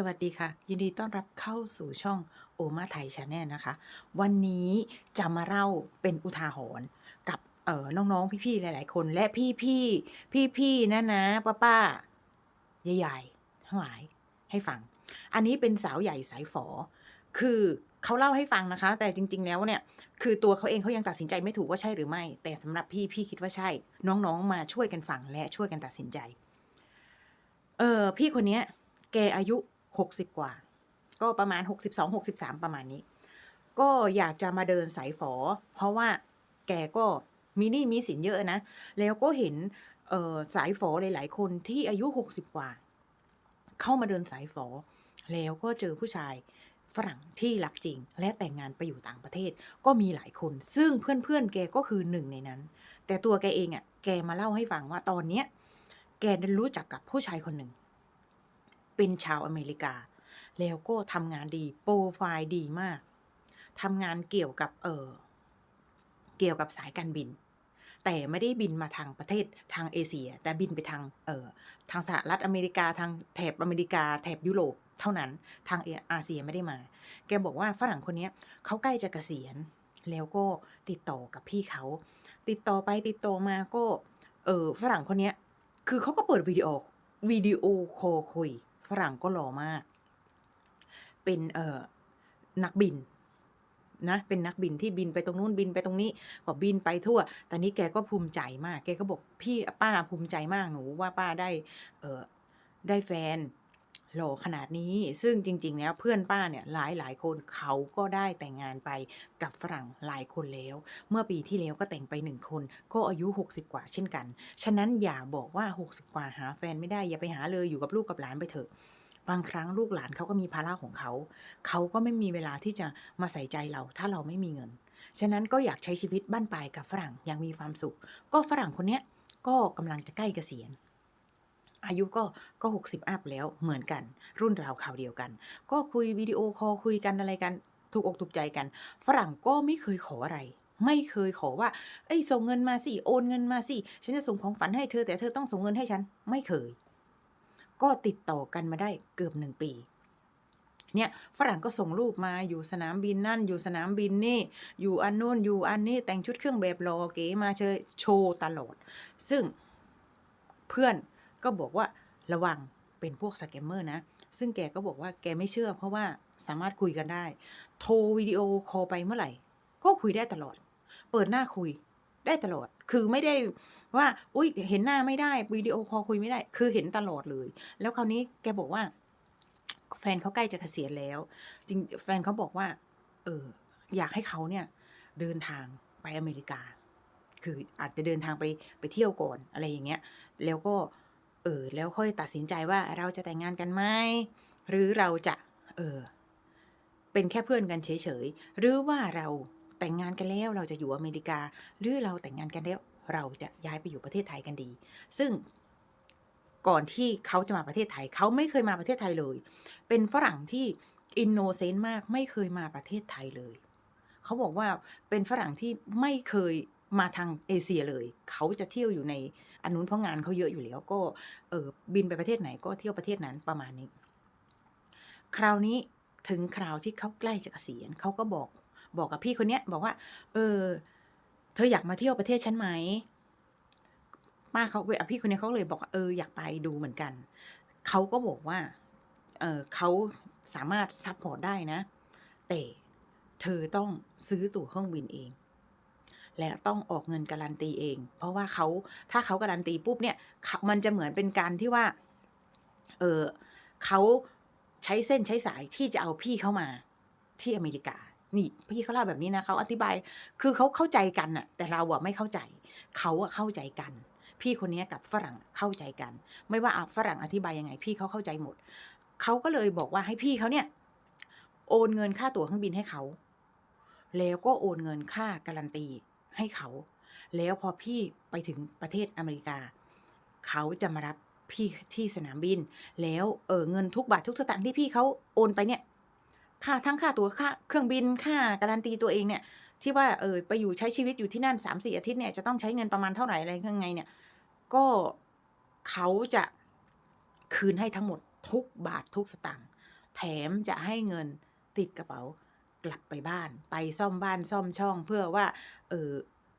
สวัสดีค่ะ ยินดีต้อนรับเข้าสู่ช่องโอมาไทยชาแนลนะคะ วันนี้จะมาเล่าเป็นอุทาหรณ์กับเอ่อน้องๆพี่ๆหลาย ๆ คนและพี่ๆพี่ๆนะนะป้าป้าใหญ่ๆทั้งหลายให้ฟัง อันนี้เป็นสาวใหญ่สายฝอ คือเขาเล่าให้ฟังนะคะ แต่จริง ๆ แล้วเนี่ย คือตัวเขาเองเขายังตัดสินใจไม่ถูกว่าใช่หรือไม่ แต่สำหรับพี่พี่คิดว่าใช่ น้องๆมาช่วยกันฟังและช่วยกันตัดสินใจ เออพี่คนเนี้ย แกอายุ หกสิบกว่า ก็ประมาณหกสิบสองหกสิบสามประมาณนี้ ก็อยากจะมาเดินสายฝอ เพราะว่าแกก็มีหนี้มีสินเยอะนะ แล้วก็เห็นสายฝอหลายๆ คนที่อายุหกสิบกว่า เข้ามาเดินสายฝอ แล้วก็เจอผู้ชายฝรั่งที่รักจริง และแต่งงานไปอยู่ต่างประเทศก็มีหลายคน ซึ่งเพื่อนๆ แกก็คือหนึ่งในนั้น แต่ตัวแกเองอะ่ะ แกมาเล่าให้ฟังว่าตอนเนี้ย แกได้รู้จักกับผู้ชายคนหนึ่ง เป็นชาวอเมริกา แล้วก็ทำงานดี โปรไฟล์ดีมากทำงานเกี่ยวกับเออเกี่ยวกับสายการบิน แต่ไม่ได้บินมาทางประเทศทางเอเชีย แต่บินไปทางเออทางสหรัฐอเมริกาทางแถบอเมริกาแถบยุโรปเท่านั้นทางเออาเซียไม่ได้มา แกบอกว่าฝรั่งคนนี้เขาใกล้จะเกษียณ แล้วก็ติดต่อกับพี่เขา ติดต่อไปติดต่อมาก็ เออฝรั่งคนนี้คือเขาก็เปิดวิดีโอวิดีโอคอลคุย ฝรั่งก็หล่อมาก เป็นเอ่อนักบินนะเป็นนักบินที่บินไปตรงนู้นบินไปตรงนี้ก็บินไปทั่ว ตอนนี้แกก็ภูมิใจมาก แกก็บอกพี่ป้าภูมิใจมากหนูว่าป้าได้ เอ่อได้แฟน หลขนาดนี้ซึ่งจริง ๆ แล้วเพื่อนป้าเนี่ยหลายหลายคนเขาก็ได้แต่งงานไปกับฝรั่งหลายคนแล้ว เมื่อปีที่แล้วก็แต่งไปหนึ่งคน ก็อายุ 60 กว่าเช่นกัน ฉะนั้นอย่าบอกว่า 60 กว่าหาแฟนไม่ได้อย่าไปหาเลยอยู่กับลูกกับหลานไปเถอะบางครั้งลูกหลานเขาก็มีภาระของเขา เขาก็ไม่มีเวลาที่จะมาใส่ใจเราถ้าเราไม่มีเงิน ฉะนั้นก็อยากใช้ชีวิตบ้านปลายกับฝรั่งอย่างมีความสุข ก็ฝรั่งคนเนี้ยก็กำลังจะใกล้เกษียณ อายุก็ก็หกสิบอัพแล้วเหมือนกัน รุ่นราวข่าวเดียวกัน ก็คุยวิดีโอคอลคุยกันอะไรกัน ถูกอกถูกใจกัน ฝรั่งก็ไม่เคยขออะไร ไม่เคยขอว่า เอ้ยส่งเงินมาสิโอนเงินมาสิฉันจะส่งของฝันให้เธอแต่เธอต้องส่งเงินให้ฉันไม่เคย ก็ติดต่อกันมาได้เกือบหนึ่งปีเนี่ยฝรั่งก็ส่งรูปมาอยู่สนามบินนั่น อยู่สนามบินนี่ อยู่อันนู้นอยู่อันนี้แต่งชุดเครื่องแบบรอเก๋มาเชยโชว์ตลอด ซึ่งเพื่อน ก็บอกว่าระวังเป็นพวกสแกมเมอร์นะ ซึ่งแกก็บอกว่าแกไม่เชื่อ เพราะว่าสามารถคุยกันได้ โทรวิดีโอคอลไปเมื่อไหร่ ก็คุยได้ตลอด เปิดหน้าคุยได้ตลอด คือไม่ได้ว่า อุ้ยเห็นหน้าไม่ได้วิดีโอคอลคุยไม่ได้ คือเห็นตลอดเลย แล้วคราวนี้แกบอกว่า แฟนเขาใกล้จะเกษียณแล้ว จริงแฟนเขาบอกว่า เออ อยากให้เขาเนี่ย เดินทางไปอเมริกา คืออาจจะเดินทางไปไปเที่ยวก่อนอะไรอย่างเงี้ย แล้วก็ เออแล้วค่อยตัดสินใจว่าเราจะแต่งงานกันไหมหรือเราจะเออเป็นแค่เพื่อนกันเฉยๆหรือว่าเราแต่งงานกันแล้วเราจะอยู่อเมริกา หรือเราแต่งงานกันแล้ว เราจะย้ายไปอยู่ประเทศไทยกันดี ซึ่งก่อนที่เขาจะมาประเทศไทย เขาไม่เคยมาประเทศไทยเลย เป็นฝรั่งที่อินโนเซนต์มากไม่เคยมาประเทศไทยเลย เขาบอกว่าเป็นฝรั่งที่ไม่เคย มาทางเอเชียเลย เขาจะเที่ยวอยู่ในอันนู้นเพราะงานเขาเยอะอยู่แล้วก็เออบินไปประเทศไหนก็เที่ยวประเทศนั้นประมาณนี้ คราวนี้ถึงคราวที่เขาใกล้จะเกษียณเขาก็บอกบอกกับพี่คนเนี้ยบอกว่า เออ เธออยากมาเที่ยวประเทศฉันไหมป้าเขาเวพี่คนนี้เขาเลยบอกเอออยากไปดูเหมือนกันเขาก็บอกว่า เออเขาสามารถซัพพอร์ตได้นะ แต่เธอต้องซื้อตั๋วเครื่องบินเอง และต้องออกเงินการันตีเอง เพราะว่าเขาถ้าเขาการันตีปุ๊บเนี่ยมันจะเหมือนเป็นการที่ว่า เออเขาใช้เส้นใช้สายที่จะเอาพี่เข้ามาที่อเมริกา นี่พี่เขาเล่าแบบนี้นะเขาอธิบายคือเขาเข้าใจกันน่ะ แต่เราอะไม่เข้าใจ เขาอะเข้าใจกัน พี่คนนี้กับฝรั่งเข้าใจกัน ไม่ว่าฝรั่งอธิบายยังไง พี่เขาเข้าใจหมดเขาก็เลยบอกว่าให้พี่เขาเนี่ย โอนเงินค่าตั๋วเครื่องบินให้เขาแล้วก็โอนเงินค่าการันตี ให้เขา แล้วพอพี่ไปถึงประเทศอเมริกา เขาจะมารับพี่ที่สนามบิน แล้วเออเงินทุกบาททุกสตางค์ที่พี่เขาโอนไปเนี่ย ค่าทั้งค่าตั๋วค่าเครื่องบินค่าการันตีตัวเองเนี่ย ที่ว่าเออไปอยู่ใช้ชีวิตอยู่ที่นั่นสามสี่อาทิตย์เนี่ยจะต้องใช้เงินประมาณเท่าไหร่อะไรยังไงเนี่ย ก็เขาจะคืนให้ทั้งหมดทุกบาททุกสตางค์แถมจะให้เงินติดกระเป๋า กลับไปบ้าน ไปซ่อมบ้านซ่อมช่องเพื่อว่า เออ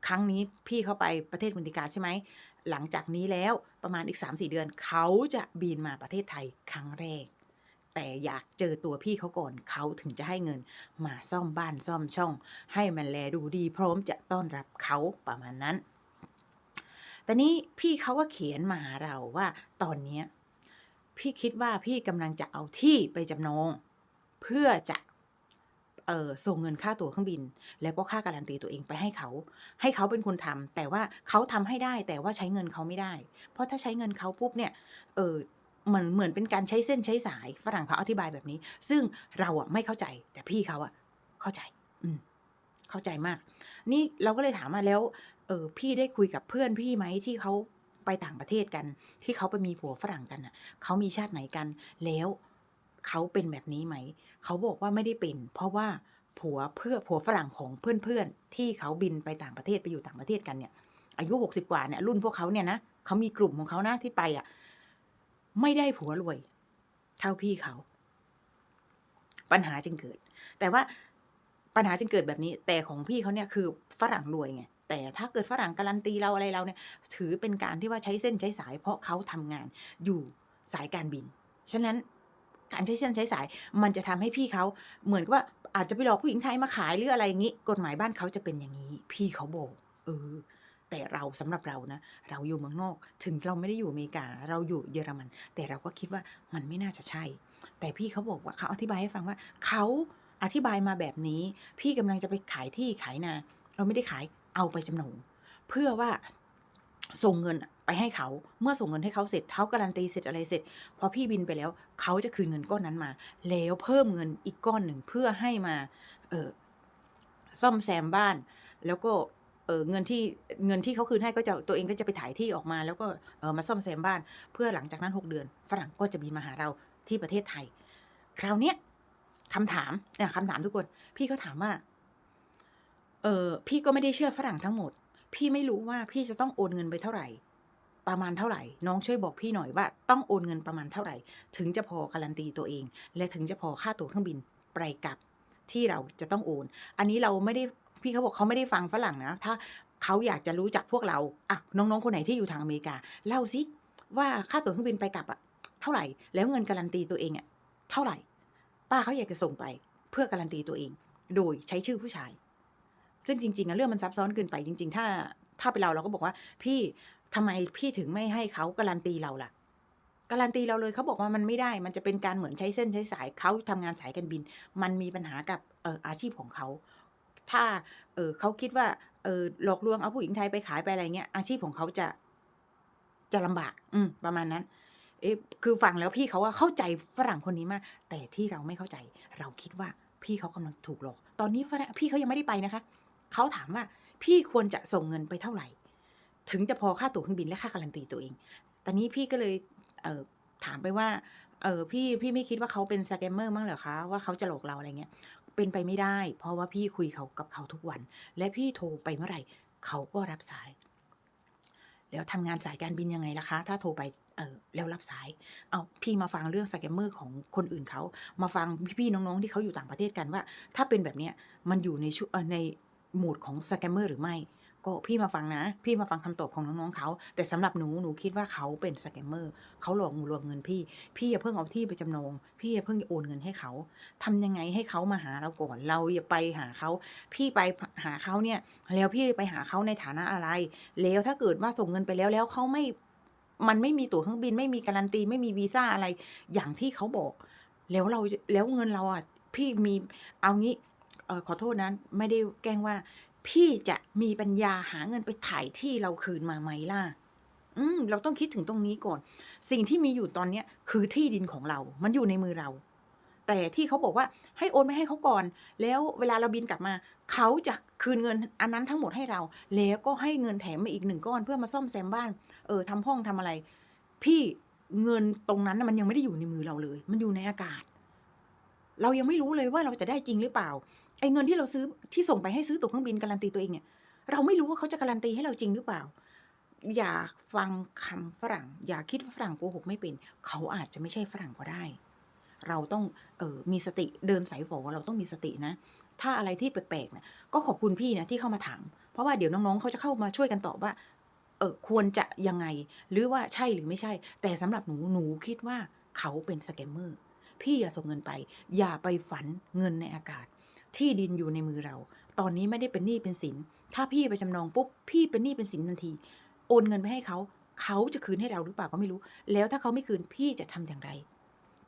ครั้งนี้พี่เขาไปประเทศอเมริกาใช่ไหม หลังจากนี้แล้วประมาณอีก 3-4 เดือน เขาจะบินมาประเทศไทยครั้งแรก แต่อยากเจอตัวพี่เขาก่อนเขาถึงจะให้เงินมาซ่อมบ้านซ่อมช่อง ให้มันแลดูดี พร้อมจะต้อนรับเขาประมาณนั้น แต่นี้พี่เขาก็เขียนมาหาเราว่าตอนนี้พี่คิดว่าพี่กำลังจะเอาที่ไปจำนอง เพื่อจะ เออส่งเงินค่าตั๋วเครื่องบิน แล้วก็ค่าการันตีตัวเองไปให้เขา ให้เขาเป็นคนทำแต่ว่าเขาทำให้ได้แต่ว่าใช้เงินเขาไม่ได้ เพราะถ้าใช้เงินเขาปุ๊บเนี่ยเออเหมือนเหมือนเป็นการใช้เส้นใช้สายฝรั่งเขาอธิบายแบบนี้ ซึ่งเราอะไม่เข้าใจ แต่พี่เขาอะ เข้าใจ อืมเข้าใจมาก นี่เราก็เลยถามว่าแล้วเออพี่ได้คุยกับเพื่อนพี่ไหมที่เขาไปต่างประเทศกัน ที่เขาไปมีผัวฝรั่งกันน่ะเขามีชาติไหนกันแล้ว เขาเป็นแบบนี้ไหม เขาบอกว่าไม่ได้เป็น เพราะว่าผัวเพื่อผัวฝรั่งของเพื่อนๆ ที่เขาบินไปต่างประเทศไปอยู่ต่างประเทศกันเนี่ย อายุ60กว่าเนี่ยรุ่นพวกเขาเนี่ยนะเขามีกลุ่มของเขานะที่ไปอะไม่ได้ผัวรวย เท่าพี่เขา ปัญหาจึงเกิด แต่ว่าปัญหาจึงเกิดแบบนี้ แต่ของพี่เขาเนี่ยคือฝรั่งรวยไงแต่ถ้าเกิดฝรั่งการันตีเราอะไรเราเนี่ย ถือเป็นการที่ว่าใช้เส้นใช้สายเพราะเขาทำงานอยู่สายการบิน ฉะนั้น การใช้เส้นใช้สาย มันจะทำให้พี่เขาเหมือนกับว่าอาจจะไปหลอกผู้หญิงไทยมาขายหรืออะไรอย่างงี้ กฎหมายบ้านเขาจะเป็นอย่างงี้ พี่เขาบอกเออแต่เราสำหรับเรานะ เราอยู่เมืองนอก ถึงเราไม่ได้อยู่อเมริกา เราอยู่เยอรมัน แต่เราก็คิดว่ามันไม่น่าจะใช่ แต่พี่เขาบอกว่าเขาอธิบายให้ฟังว่าเขาอธิบายมาแบบนี้ พี่กำลังจะไปขายที่ขายนา เราไม่ได้ขายเอาไปจำนองเพื่อว่าส่งเงิน ไปให้เขาเมื่อส่งเงินให้เขาเสร็จเขาการันตีเสร็จอะไรเสร็จพอพี่บินไปแล้วเขาจะคืนเงินก้อนนั้นมา แล้วเพิ่มเงินอีกก้อนหนึ่งเพื่อให้มา เออซ่อมแซมบ้าน แล้วก็เออเงินที่เงินที่เขาคืนให้ก็จะตัวเองก็จะไปถ่ายที่ออกมา แล้วก็เออมาซ่อมแซมบ้าน เพื่อหลังจากนั้น 6 เดือน ฝรั่งก็จะบินมาหาเราที่ประเทศไทย คราวเนี้ยคำถามเนี่ยคำถามทุกคน พี่ก็ถามว่า เออพี่ก็ไม่ได้เชื่อฝรั่งทั้งหมด พี่ไม่รู้ว่าพี่จะต้องโอนเงินไปเท่าไหร่ ประมาณเท่าไหร่ น้องช่วยบอกพี่หน่อยว่าต้องโอนเงินประมาณเท่าไหร่ ถึงจะพอการันตีตัวเอง และถึงจะพอค่าตั๋วเครื่องบินไปกลับที่เราจะต้องโอน อันนี้เราไม่ได้พี่เขาบอกเขาไม่ได้ฟังฝรั่งนะ ถ้าเขาอยากจะรู้จักพวกเราอะน้องๆคนไหนที่อยู่ทางอเมริกาเล่าสิว่าค่าตั๋วเครื่องบินไปกลับอะเท่าไหร่ แล้วเงินการันตีตัวเองอะเท่าไหร่ ป้าเขาอยากจะส่งไปเพื่อการันตีตัวเอง โดยใช้ชื่อผู้ชาย ซึ่งจริงๆอะเรื่องมันซับซ้อนเกินไปจริง ๆ ถ้าถ้าเป็นเราเราก็บอกว่าพี่ ทำไมพี่ถึงไม่ให้เขาการันตีเราล่ะ การันตีเราเลยเขาบอกว่ามันไม่ได้ มันจะเป็นการเหมือนใช้เส้นใช้สายเขาทำงานสายการบิน มันมีปัญหากับเอออาชีพของเขา ถ้าเออเขาคิดว่าเออหลอกลวงเอาผู้หญิงไทยไปขายไปอะไรเงี้ย อาชีพของเขาจะ จะลำบาก อืม ประมาณนั้น เอ๊ะคือฟังแล้วพี่เขาอะเข้าใจฝรั่งคนนี้มาก แต่ที่เราไม่เข้าใจ เราคิดว่าพี่เขากำลังถูกหลอก ตอนนี้ฝรั่งพี่เขายังไม่ได้ไปนะคะ เขาถามว่าพี่ควรจะส่งเงินไปเท่าไหร่ ถึงจะพอค่าตั๋วเครื่องบินและค่าการันตีตัวเอง ตอนนี้พี่ก็เลยเถามไปว่าเออพี่พี่ไม่คิดว่าเขาเป็น scammer มั้งเหรอคะว่าเขาจะหลอกเราอะไรเงี้ยเป็นไปไม่ได้ เพราะว่าพี่คุยเขากับเขาทุกวัน และพี่โทรไปเมื่อไรเขาก็รับสาย แล้วทำงานสายการบินยังไงล่ะคะ ถ้าโทรไปเออแล้วรับสาย เอาพี่มาฟังเรื่อง scammer ของคนอื่นเขา มาฟังพี่ๆน้องๆที่เขาอยู่ต่างประเทศกันว่า ถ้าเป็นแบบเนี้ยมันอยู่ในชุในโหมดของ scammer หรือไม่ ก็พี่มาฟังนะ พี่มาฟังคำตอบของน้องๆเขา แต่สำหรับหนูหนูคิดว่าเขาเป็น scammer เขาหลอกลวงเงินพี่ พี่อย่าเพิ่งเอาที่ไปจำนอง พี่อย่าเพิ่งโอนเงินให้เขาทำยังไงให้เขามาหาเราก่อน เราอย่าไปหาเขา พี่ไปหาเขาเนี่ย แล้วพี่ไปหาเขาในฐานะอะไร แล้วถ้าเกิดว่าส่งเงินไปแล้วแล้วเขาไม่ มันไม่มีตั๋วเครื่องบิน ไม่มีการันตี ไม่มีวีซ่าอะไร อย่างที่เขาบอก แล้วเราแล้วเงินเราอะพี่มีเอางี้ขอโทษนะไม่ได้แกล้งว่า พี่จะมีปัญญาหาเงินไปถ่ายที่เราคืนมาไหมล่ะ อืม เราต้องคิดถึงตรงนี้ก่อน สิ่งที่มีอยู่ตอนเนี้ย คือที่ดินของเรา มันอยู่ในมือเรา แต่ที่เขาบอกว่าให้โอนไปให้เขาก่อน แล้วเวลาเราบินกลับมา เขาจะคืนเงินอันนั้นทั้งหมดให้เรา แล้วก็ให้เงินแถมมาอีก1ก้อนเพื่อมาซ่อมแซมบ้าน เออทำห้องทำอะไร พี่เงินตรงนั้นมันยังไม่ได้อยู่ในมือเราเลย มันอยู่ในอากาศ เรายังไม่รู้เลยว่าเราจะได้จริงหรือเปล่า ไอ้เงินที่เราซื้อที่ส่งไปให้ซื้อตั๋วเครื่องบินการันตีตัวเองเนี่ย เราไม่รู้ว่าเขาจะการันตีให้เราจริงหรือเปล่า อย่าฟังคำฝรั่ง อย่าคิดว่าฝรั่งโกหกไม่เป็น เขาอาจจะไม่ใช่ฝรั่งก็ได้ เราต้องเออมีสติเดินสายฝอเราต้องมีสตินะ ถ้าอะไรที่แปลกๆนี่ยก็ขอบคุณพี่นะที่เข้ามาถาม เพราะว่าเดี๋ยวน้องๆเขาจะเข้ามาช่วยกันตอบว่าเออควรจะยังไงหรือว่าใช่หรือไม่ใช่ แต่สำหรับหนูหนูคิดว่าเขาเป็นสแกมเมอร์พี่อย่าส่งเงินไป อย่าไปฝันเงินในอากาศ ที่ดินอยู่ในมือเรา ตอนนี้ไม่ได้เป็นหนี้เป็นสิน ถ้าพี่ไปจำนองปุ๊บ พี่เป็นหนี้เป็นสินทันที โอนเงินไปให้เขา เขาจะคืนให้เราหรือเปล่าก็ไม่รู้ แล้วถ้าเขาไม่คืนพี่จะทำอย่างไร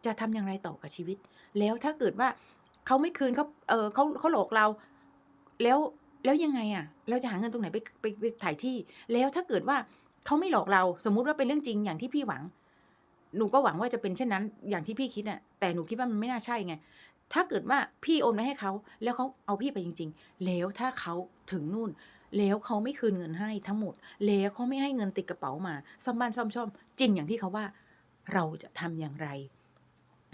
จะทำอย่างไรต่อกับชีวิต แล้วถ้าเกิดว่าเขาไม่คืนเขาเออเขาเขาหลอกเรา แล้วแล้วยังไงอะ เราจะหาเงินตรงไหนไปไปไปถ่ายที่ แล้วถ้าเกิดว่าเขาไม่หลอกเรา สมมุติว่าเป็นเรื่องจริงอย่างที่พี่หวัง หนูก็หวังว่าจะเป็นเช่นนั้น อย่างที่พี่คิดน่ะ แต่หนูคิดว่ามันไม่น่าใช่ไง ถ้าเกิดว่าพี่โอนไปให้เขา แล้วเขาเอาพี่ไปจริง ๆ แล้วถ้าเขาถึงนู่น แล้วเขาไม่คืนเงินให้ทั้งหมด แล้วเขาไม่ให้เงินติดกระเป๋ามาซ่อมบ้านซ่อมช่อมจริงอย่างที่เขาว่า เราจะทำอย่างไร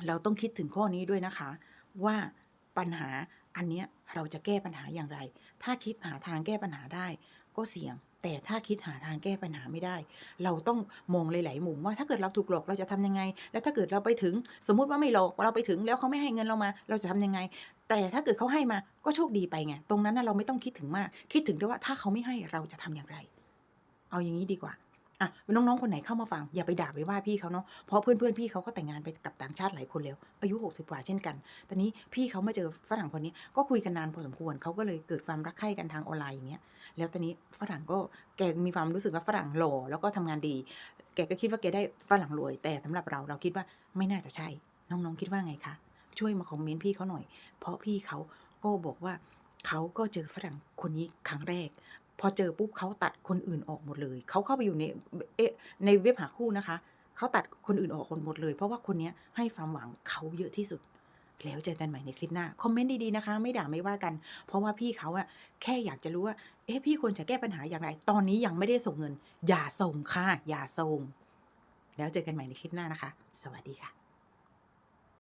เราต้องคิดถึงข้อนี้ด้วยนะคะ ว่าปัญหาอันเนี้ย เราจะแก้ปัญหาอย่างไร ถ้าคิดหาทางแก้ปัญหาได้ ก็เสี่ยง แต่ถ้าคิดหาทางแก้ปัญหาไม่ได้ เราต้องมองหลาย ๆ มุมว่าถ้าเกิดเราถูกหลอกเราจะทำยังไง แล้วถ้าเกิดเราไปถึงสมมุติว่าไม่หลอกเราไปถึงแล้วเขาไม่ให้เงินเรามา เราจะทำยังไง แต่ถ้าเกิดเขาให้มาก็โชคดีไปไงตรงนั้นเราไม่ต้องคิดถึงมาก คิดถึงด้วยว่าถ้าเขาไม่ให้เราจะทำอย่างไร เอาอย่างนี้ดีกว่า อะน้องๆคนไหนเข้ามาฟังอย่าไปด่าไปว่าพี่เขาเนาะเพราะเพื่อนๆพี่เขาก็แต่งงานไปกับต่างชาติหลายคนแล้วอายุ 60 กว่าเช่นกัน ตอนนี้พี่เขามาเจอฝรั่งคนนี้ก็คุยกันนานพอสมควรเขาก็เลยเกิดความรักใคร่กันทางออนไลน์อย่างเงี้ยแล้วตอนนี้ฝรั่งก็แกมีความรู้สึกว่าฝรั่งหล่อแล้วก็ทำงานดี แกก็คิดว่าแกได้ฝรั่งรวย แต่สำหรับเราเราคิดว่าไม่น่าจะใช่ น้องๆคิดว่าไงคะช่วยมาคอมเมนต์พี่เขาหน่อย เพราะพี่เขาก็บอกว่าเขาก็เจอฝรั่งคนนี้ครั้งแรก พอเจอปุ๊บเขาตัดคนอื่นออกหมดเลย เขาเข้าไปอยู่ในเอ๊ะในเว็บหาคู่นะคะ เขาตัดคนอื่นออกคนหมดเลย เพราะว่าคนนี้ให้ความหวังเขาเยอะที่สุด แล้วเจอกันใหม่ในคลิปหน้า คอมเมนต์ดีๆนะคะ ไม่ด่าไม่ว่ากัน เพราะว่าพี่เขาอะแค่อยากจะรู้ว่า เอ๊ะพี่ควรจะแก้ปัญหาอย่างไร ตอนนี้ยังไม่ได้ส่งเงิน อย่าส่งค่ะ อย่าส่ง แล้วเจอกันใหม่ในคลิปหน้านะคะ สวัสดีค่ะ